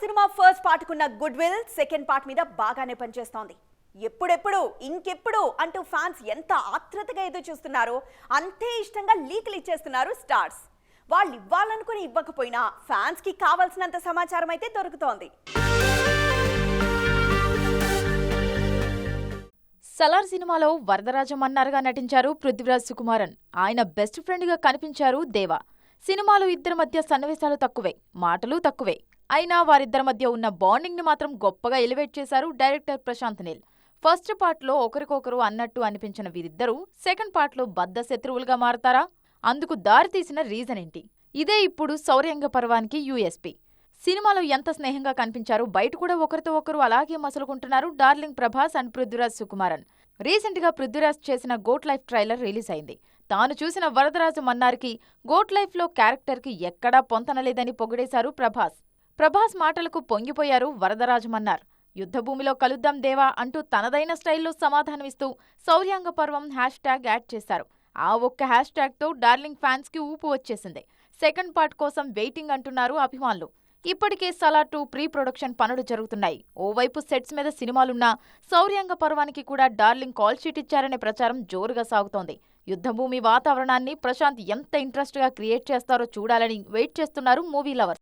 Cinema first పార్ట్కున్న goodwill second part మీద బాగానే పనిచేస్తోంది. ఎప్పుడెప్పుడు ఇంకెప్పుడు అంటూ ఫ్యాన్స్ ఎంత ఆత్రతగా ఎదురు చూస్తున్నారో అంతే ఇష్టంగా లీకులు ఇచ్చేస్తున్నారు స్టార్స్. వాళ్ళు ఇవ్వాలనుకుని ఇవ్వకపోయినా ఫ్యాన్స్కి కావాల్సినంత సమాచారం అయితే దొరుకుతోంది. సలార్ సినిమాలో వరదరాజమన్నారుగా నటించారు పృథ్వీరాజ్ సుకుమారన్. ఆయన బెస్ట్ ఫ్రెండ్గా కనిపించారు దేవా. సినిమాలో ఇద్దరి మధ్య సన్నివేశాలు తక్కువే మాటలు తక్కువే. అయినా వారిద్దరి మధ్య ఉన్న బాండింగ్ని మాత్రం గొప్పగా ఎలివేట్ చేశారు డైరెక్టర్ ప్రశాంత్ నీల్. ఫస్ట్ పార్ట్లో ఒకరికొకరు అన్నట్టు అనిపించిన వీరిద్దరూ సెకండ్ పార్ట్లో బద్ద శత్రువులుగా మారతారా? అందుకు దారితీసిన రీజన్ ఏంటి? ఇదే ఇప్పుడు సౌర్యంగ పర్వానికి యూఎస్పీ. సినిమాలో ఎంత స్నేహంగా కనిపించారు బయట కూడా ఒకరితో ఒకరు అలాగే మసులుకుంటున్నారు డార్లింగ్ ప్రభాస్ అండ్ పృథ్వీరాజ్ సుకుమారన్. రీసెంట్గా పృథ్వీరాజ్ చేసిన గోట్ లైఫ్ ట్రైలర్ రిలీజ్ అయింది తాను చూసిన వరదరాజు మన్నార్కి గోట్ లైఫ్లో క్యారెక్టర్కి క్యారెక్టర్కి ఎక్కడా పొంతనలేదని పొగిడేశారు ప్రభాస్. ప్రభాస్ మాటలకు పొంగిపోయారు వరదరాజమన్నారు. యుద్ధభూమిలో కలుద్దాం దేవా అంటూ తనదైన స్టైల్లో సమాధానమిస్తూ శౌర్యాంగ పర్వం హ్యాష్ ట్యాగ్ యాడ్ చేశారు. ఆ ఒక్క హ్యాష్ ట్యాగ్తో డార్లింగ్ ఫ్యాన్స్కి ఊపు వచ్చేసింది. సెకండ్ పార్ట్ కోసం వెయిటింగ్ అంటున్నారు అభిమానులు. ఇప్పటికే సలా టూ ప్రీ ప్రొడక్షన్ పనులు జరుగుతున్నాయి. ఓవైపు సెట్స్ మీద సినిమాలున్నా శౌర్యాంగ పర్వానికి కూడా డార్లింగ్ కాల్ షీట్ ఇచ్చారనే ప్రచారం జోరుగా సాగుతోంది. యుద్ధభూమి వాతావరణాన్ని ప్రశాంత్ ఎంత ఇంట్రెస్ట్గా క్రియేట్ చేస్తారో చూడాలని వెయిట్ చేస్తున్నారు మూవీ లవర్స్.